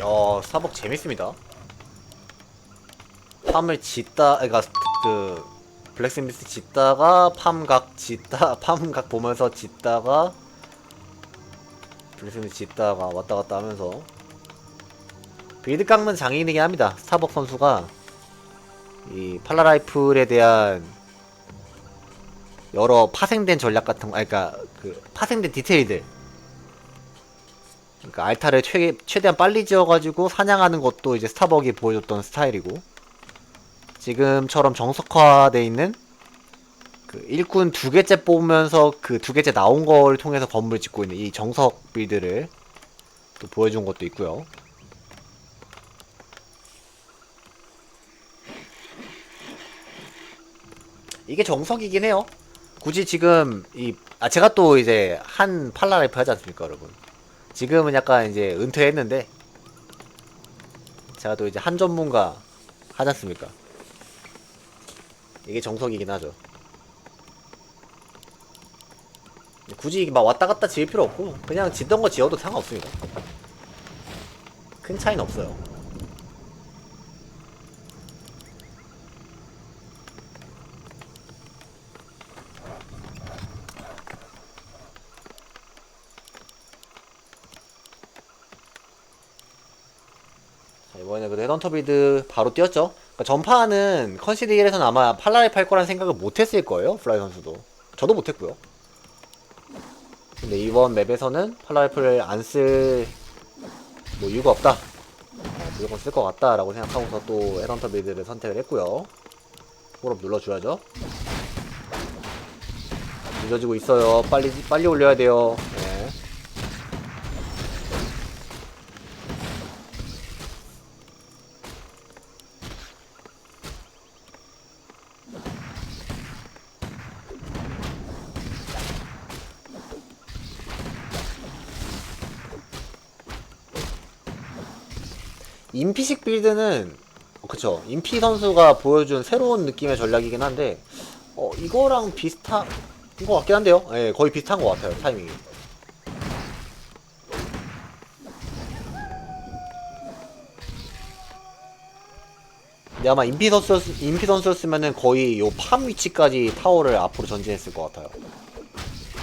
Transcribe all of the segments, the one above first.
야 사복 재밌습니다. 팜을 짓다 그니까 그 블랙스미스 짓다가 팜각 짓다 팜각 보면서 짓다가 블랙스미스 짓다가 왔다 갔다 하면서. 빌드 깎는 장인이긴 합니다 스타벅 선수가. 이 팔라라이플에 대한 여러 파생된 전략 같은 거, 아니, 그니까, 그, 파생된 디테일들. 그니까, 알타를 최, 최대한 빨리 지어가지고 사냥하는 것도 이제 스타벅이 보여줬던 스타일이고, 지금처럼 정석화돼 있는, 그, 일꾼 두 개째 뽑으면서 그 두 개째 나온 걸 통해서 건물 짓고 있는 이 정석 빌드를 또 보여준 것도 있고요. 이게 정석이긴 해요. 굳이 지금 이 아 제가 또 이제 한 팔라라이프 하지 않습니까, 여러분? 지금은 약간 이제 은퇴했는데 제가 또 이제 한 전문가 하지 않습니까? 이게 정석이긴 하죠. 굳이 막 왔다 갔다 지을 필요 없고 그냥 짓던 거 지어도 상관없습니다. 큰 차이는 없어요. 자, 빌드 바로 뛰었죠. 그러니까 전파는 컨시드 1에서는 아마 팔라리프 할 거란 생각을 못 했을 거예요. 플라이 선수도. 저도 못 했고요. 근데 이번 맵에서는 팔라리프를 안 쓸 뭐 이유가 없다. 어, 무조건 쓸 것 같다라고 생각하고서 또 헤던터 빌드를 선택을 했고요. 홀업 눌러줘야죠. 늦어지고 있어요. 빨리 빨리 올려야 돼요. 네. 빌드는 어, 그쵸. 인피 선수가 보여준 새로운 느낌의 전략이긴 한데 어 이거랑 비슷한 것 같긴 한데요? 예 거의 비슷한 것 같아요 타이밍이. 근데 아마 인피 선수 인피 선수였으면은 거의 요 팜 위치까지 타워를 앞으로 전진했을 것 같아요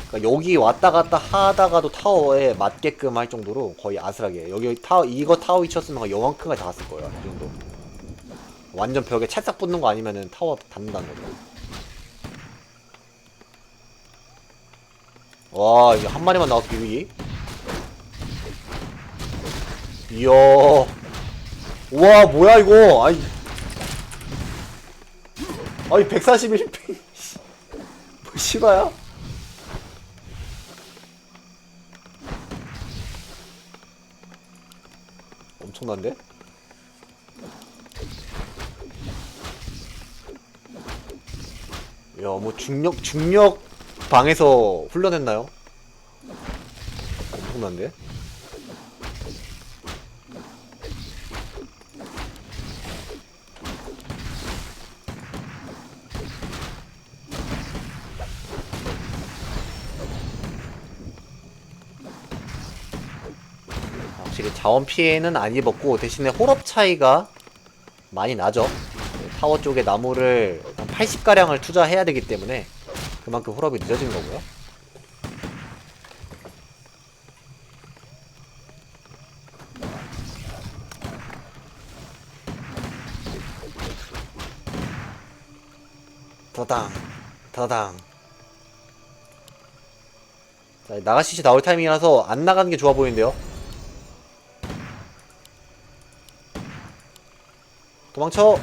그러니까 여기 왔다 갔다 하다가도 타워에 맞게끔 할 정도로 거의 아슬하게. 여기 타워 이거 타워 요만큼까지 다 갔을 거예요 이 정도. 완전 벽에 찰싹 붙는 거 아니면은 타워 닿는다는 거죠. 와 이게 한 마리만 나와서 비비기 이야. 우와 뭐야 이거? 아이. 아이 141핑 뭐 실화야? 엄청난데? 야, 뭐 중력 중력 방에서 훈련했나요? 엄청난데? 확실히 자원 피해는 안 입었고 대신에 홀업 차이가 많이 나죠. 네, 타워 쪽에 나무를 한 80가량을 투자해야 되기 때문에 그만큼 홀업이 늦어진 거고요. 더당 더당 자 나가시시 나올 타이밍이라서 안 나가는 게 좋아 보이는데요 도망쳐.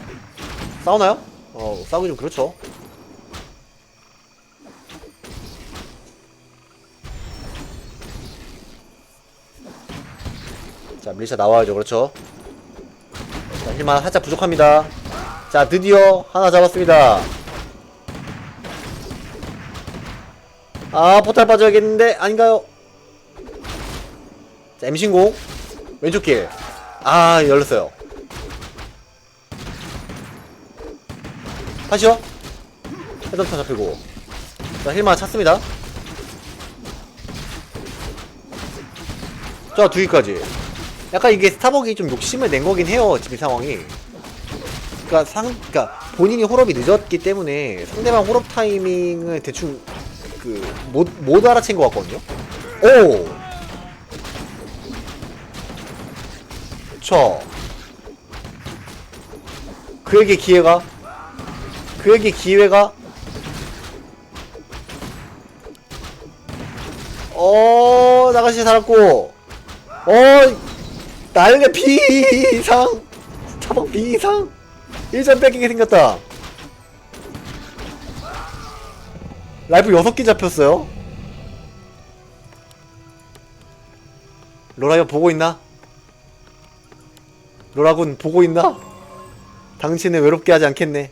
싸우나요? 어 싸우기 좀 그렇죠. 자 밀리샤 나와야죠. 그렇죠. 자 힐만 살짝 부족합니다. 자 드디어 하나 잡았습니다. 아 포탈 빠져야겠는데 아닌가요? 자 M신공. 왼쪽 길 아 열렸어요 다시요 헤드턴 잡히고. 자 힐만 찾습니다. 자 두기까지. 약간 이게 스타벅이 좀 욕심을 낸 거긴 해요 지금 상황이. 그러니까 상 그러니까 본인이 홀업이 늦었기 때문에 상대방 홀업 타이밍을 대충 그 못 못 알아챈 것 같거든요. 오! 저 그에게 기회가 그에게 기회가? 어 나가시 살았고. 어 날개 비상. 차박 비상. 1점 뺏기게 생겼다. 라이프 6개 잡혔어요? 로라요 보고 있나? 로라군 보고 있나? 당신은 외롭게 하지 않겠네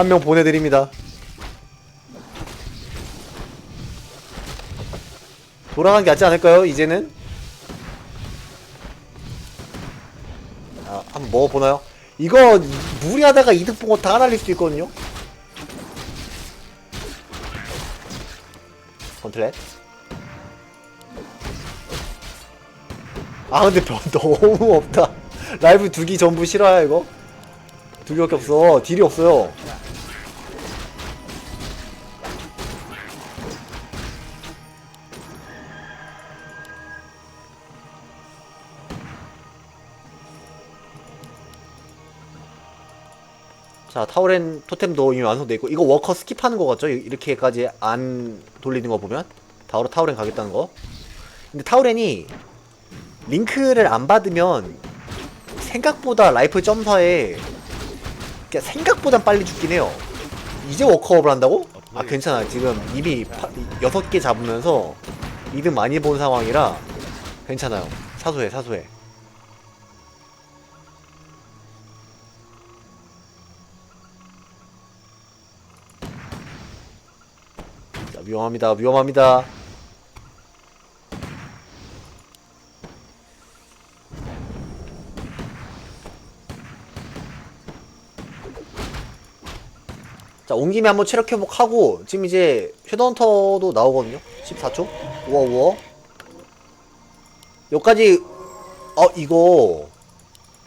한 명 보내드립니다 돌아간 게 낫지 않을까요? 이제는 아, 한번 먹어보나요? 이거 무리하다가 이득 보고 다 날릴 수도 있거든요? 컨트렛 아 근데 별 너무 없다 라이브 두기 전부 싫어요 이거? 두 개밖에 없어 딜이 없어요 자 타오렌 토템도 이미 완성돼 있고 이거 워커 스킵하는 거 같죠? 이렇게까지 안 돌리는 거 보면? 바로 타오렌 가겠다는 거. 근데 타오렌이 링크를 안 받으면 생각보다 라이프 점사에 그냥 생각보다 빨리 죽긴 해요. 이제 워커업을 한다고? 아 괜찮아 지금 이미 6개 잡으면서 이득 많이 본 상황이라 괜찮아요. 사소해 사소해 자, 위험합니다. 위험합니다. 자, 온 김에 한번 체력 회복하고 지금 이제 쉐더헌터도 나오거든요. 14초. 우와 우와. 여기까지 어 이거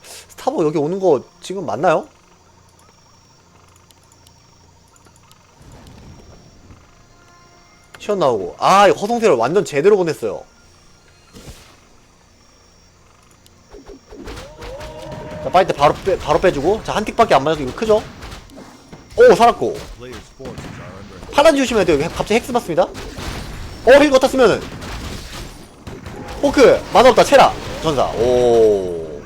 스타버 여기 오는 거 지금 맞나요? 시연 나오고. 아 이거 허송세를 완전 제대로 보냈어요. 자때 바로 빼, 바로 빼주고. 자 한 틱밖에 안 맞아서 이거 크죠? 오 살았고. 팔라지 조심해야 돼요. 갑자기 헥스 맞습니다. 어힐 걷었으면은. 포크 맛없다. 체라. 전사. 오.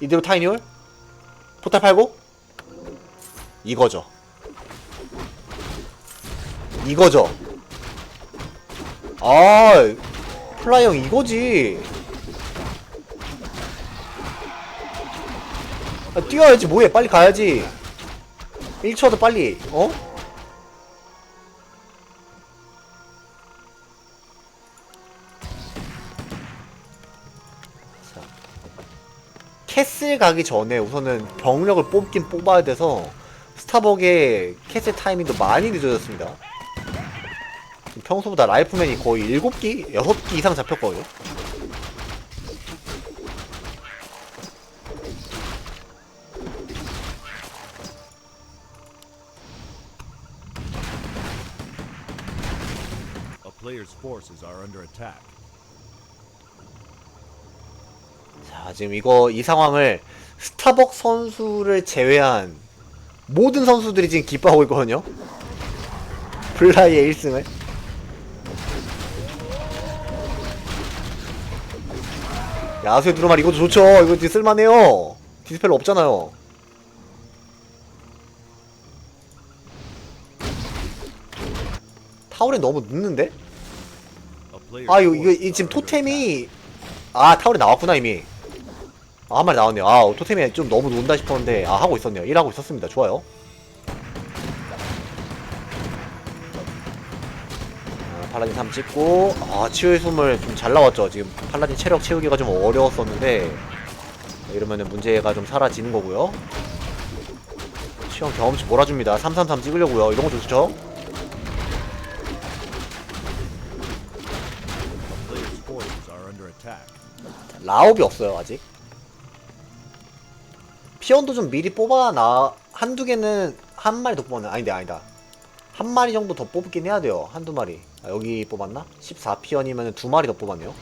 이대로 타이니올? 포탈 팔고 이거죠. 이거죠. 아 플라이 형 이거지. 아, 뛰어야지 뭐해? 빨리 가야지. 1초도 빨리 어? 자. 캐슬 가기 전에 우선은 병력을 뽑긴 뽑아야 돼서 스타벅의 캐슬 타이밍도 많이 늦어졌습니다 평소보다 라이프맨이 거의 7기? 6기 이상 잡혔거든요. 자, 지금 이거 이 상황을 스타벅 선수를 제외한 모든 선수들이 지금 기뻐하고 있거든요. 블라이의 1승을. 야수의 두루마리 이것도 좋죠. 이거 되게 쓸만해요. 디스펠 없잖아요. 타월이 너무 늦는데? 아 이거 이거 이 지금. 토템이 아 타월이 나왔구나 이미 아, 한 마리 나왔네요. 아, 토템이 좀 너무 논다 싶었는데, 아, 하고 있었네요. 일하고 있었습니다. 좋아요. 아, 팔라딘 3 찍고, 아, 치유의 숨을 좀 잘 나왔죠. 지금 팔라딘 체력 채우기가 좀 어려웠었는데, 이러면은 문제가 좀 사라지는 거고요. 시험 경험치 몰아줍니다. 333 찍으려고요. 이런 거 좋죠? 라옵이 없어요, 아직. 피언도 좀 미리 뽑아 나 한두 개는 한 마리 더 뽑았네 아닌데 아니다. 한 마리 정도 더 뽑긴 해야 돼요 한두 마리. 아, 여기 뽑았나? 14피언이면 두 마리 더 뽑았네요.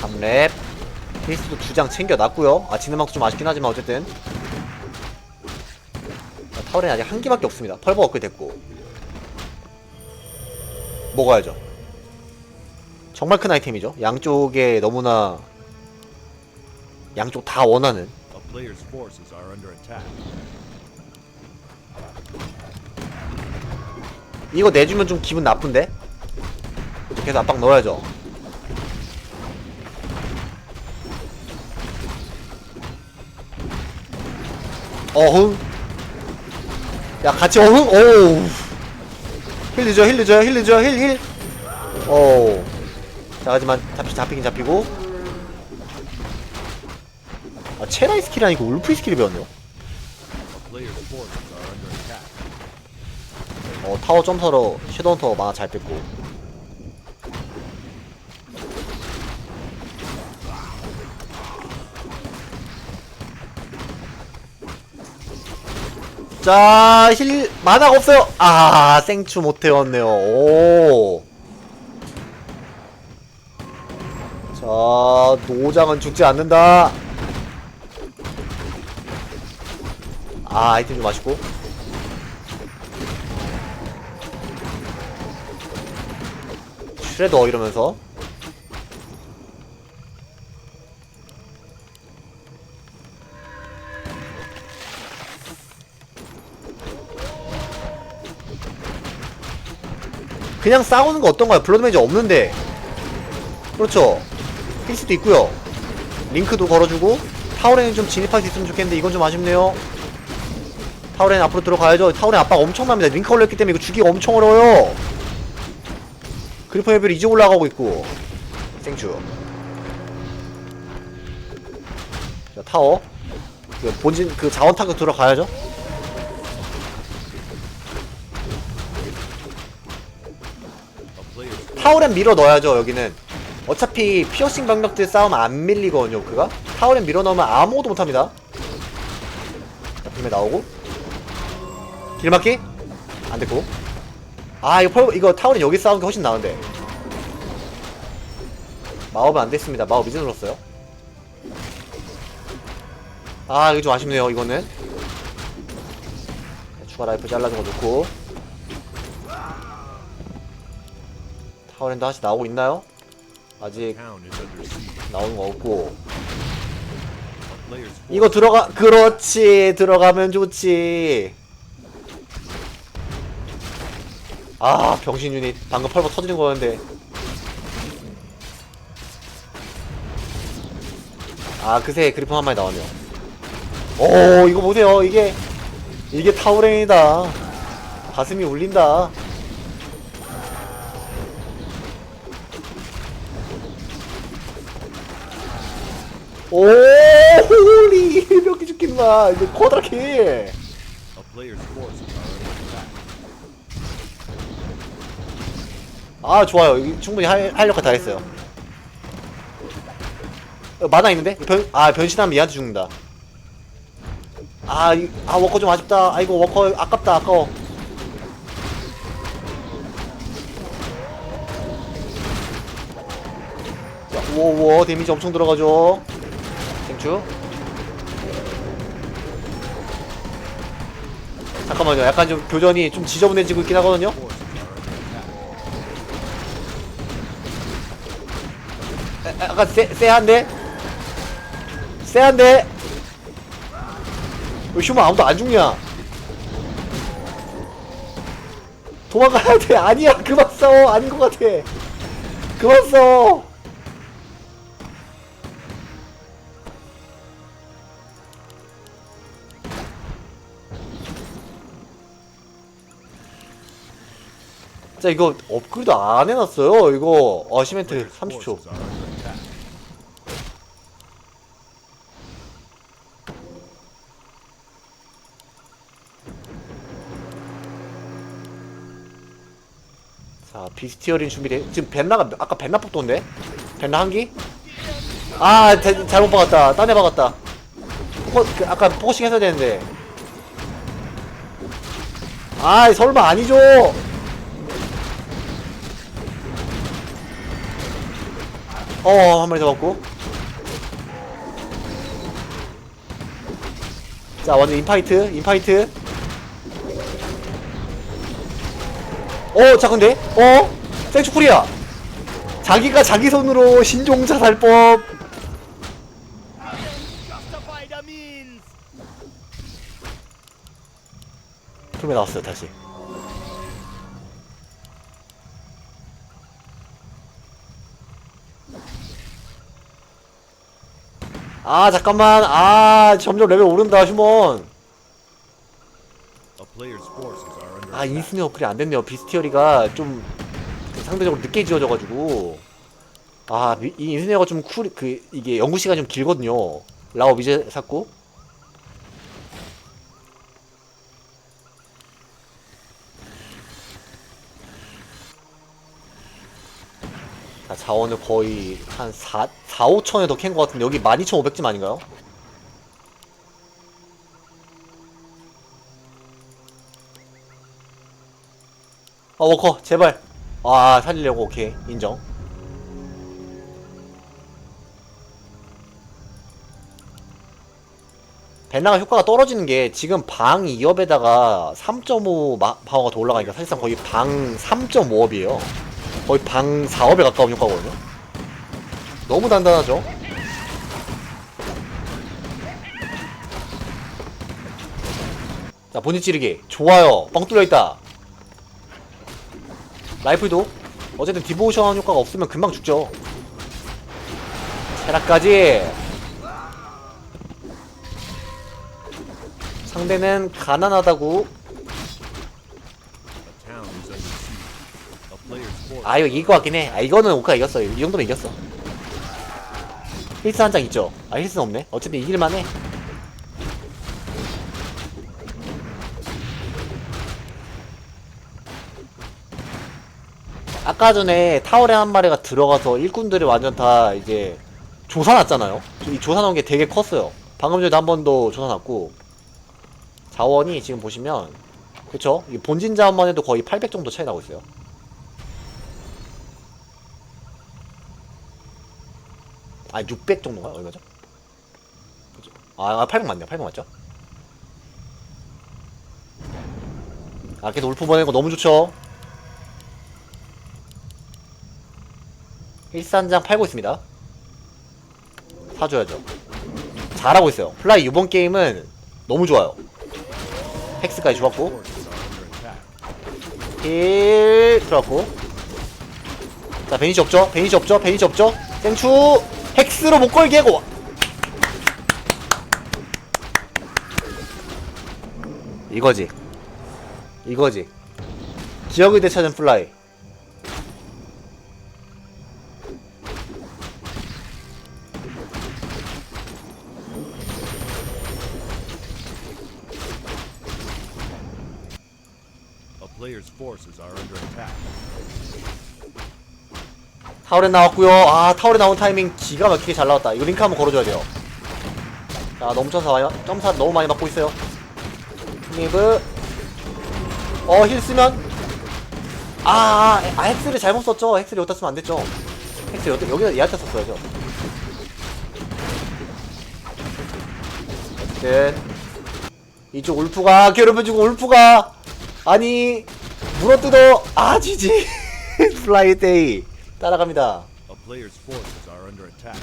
삼랩 케이스도 두 장 챙겨놨고요. 아 지는만큼 좀 아쉽긴 하지만 어쨌든. 자, 타월엔 아직 한 개밖에 없습니다. 펄버 업글 됐고. 먹어야죠 정말 큰 아이템이죠 양쪽에 너무나 양쪽 다 원하는. 이거 내주면 좀 기분 나쁜데? 계속 압박 넣어야죠. 어흥. 야, 같이 어흥? 오우. 힐 늦어, 힐 늦어요, 힐 늦어요, 힐, 힐. 오. 자, 하지만 잡히, 잡히긴 잡히고. 아, 체라이 스킬이 아니고 울프리 스킬이 배웠네요. 어, 타워 점서로 섀도운터 만화 잘 뺐고. 자, 힐, 만화가 없어요! 아, 생추 못 태웠네요. 오. 자, 노장은 죽지 않는다. 아, 아이템 좀 아쉽고. 슈레더 이러면서 그냥 싸우는 거 어떤가요? 블러드 매지 없는데 그렇죠 필수도 있고요. 링크도 걸어주고 타워렌은 좀 진입할 수 있으면 좋겠는데 이건 좀 아쉽네요. 타워렌 앞으로 들어가야죠. 타워렌 압박 엄청납니다. 링크 걸렸기 때문에 이거 주기가 엄청 어려워요. 그리퍼 레벨 이제 올라가고 있고 생추 자 타워. 그 본진 그 자원 타격 들어가야죠. 타워렌 밀어 넣어야죠 여기는 어차피 피어싱 병력들 싸우면 안 밀리거든요 그가? 타워렌 밀어 넣으면 아무것도 못합니다. 자 빔에 나오고. 길막기. 안됐고. 아 이거 펄 이거 타워렌 여기 싸우는 게 훨씬 나은데. 마법은 안됐습니다. 마법 이제 눌렀어요. 아 이거 좀 아쉽네요 이거는. 추가 라이프 잘라준 거 좋고. 타워랜드 하나씩 나오고 있나요? 아직. 나오는 거 없고. 이거 들어가 그렇지. 들어가면 좋지. 아 병신 유닛. 방금 펄버 터지는 거였는데. 아 그새 그리폰 한 마리 나왔네요. 오 이거 보세요. 이게 이게 타우랭이다. 가슴이 울린다 오 홀리! 몇개 죽긴 마 이제 쿼드라킬. 아 좋아요. 이거 충분히 할, 할 역할 다 했어요. 어, 만화 있는데? 변, 아 변신하면 얘한테 죽는다. 아, 이, 아 워커 좀 아쉽다. 아이고 워커 아깝다. 아까워. 자, 우와 데미지 엄청 들어가죠 땡큐 잠깐만요 약간 좀 교전이 좀 지저분해지고 있긴 하거든요 약간 세, 세한데? 세한데? 왜 휴먼 아무도 안 죽냐? 도망가야 돼. 아니야. 그만 싸워. 아닌 것 같아. 그만 싸워. 자 이거 업그레이드 안 해놨어요 이거. 어 시멘트 Player's 30초. forces are under attack. 비스티어린 준비돼. 지금 벤나가 아까 벤나 뽑던데? 벤나 한기? 아 대- 잘못 박았다. 딴 애 박았다. 포, 그, 아까 포커싱 했어야 되는데. 아 설마 아니죠 어한 마리 잡았고 자 완전 인파이트 인파이트 어, 자, 근데, 어? 생축풀이야! 자기가 자기 손으로 신종 자살법! 풀메 나왔어요, 다시. 아, 잠깐만. 아, 점점 레벨 오른다, 휴먼. 아. 인스네 어플이 안 됐네요. 비스티어리가 좀 상대적으로 늦게 지어져가지고. 아, 미- 이 인스네어가 좀 쿨, 그, 이게 연구 시간이 좀 길거든요. 라오 이제 샀고. 자, 자원을 거의 한 4, 4 5천에 더 캔 것 같은데, 여기 12,500쯤 아닌가요? 어 워커 제발. 아 살리려고. 오케이. 인정. 벤나가 효과가 떨어지는 게 지금 방 2업에다가 3.5 마- 파워가 더 올라가니까 사실상 거의 방 3.5업이에요 거의 방 4업에 가까운 효과거든요. 너무 단단하죠? 자 본진 찌르기. 좋아요. 뻥 뚫려있다. 라이플도 어쨌든 디보션 효과가 없으면 금방 죽죠. 체라까지. 상대는 가난하다고 아 이거 것 같긴 해 아 이거는 오카 이겼어. 이 정도면 이겼어. 힐스 한 장 있죠? 아 힐스는 없네. 어쨌든 이길만 해. 아까 전에 타월에 한 마리가 들어가서 일꾼들이 완전 다 이제 조사났잖아요? 이 조사나온 게 되게 컸어요. 방금 전에도 한 번 더 조사났고. 자원이 지금 보시면 그쵸? 이 본진 자원만 해도 거의 800 정도 차이 나고 있어요 아, 600 정도인가요? 얼마죠? 아, 800 맞네요. 800 맞죠? 아, 계속 울프 보내는 거 너무 좋죠? 일산장 팔고 있습니다. 사줘야죠. 잘하고 있어요. 플라이 이번 게임은 너무 좋아요. 헥스까지 좋았고. 힐 들어갔고. 자, 베니시 없죠? 베니시 없죠? 베니시 없죠? 생추! 헥스로 못 걸게 하고! 이거지. 이거지. 기억을 되찾은 플라이. 타월에 나왔고요. 아 타월에 나온 타이밍 기가 막히게 잘 나왔다. 이거 링크 한번 걸어줘야 돼요. 자 많이 맞- 점사 너무 많이 맞고 있어요. 리브 어힐 쓰면 아, 아, 아 헥스를 잘못 썼죠. 헥스를 여기다 쓰면 안 됐죠. 헥스 여기 여기다 얘한테 썼어야죠. 어쨌든 이쪽 울프가 괴롭혀주고 울프가 아니 물어뜯어 아 지지 플라이 데이 따라갑니다. A player's forces are under attack.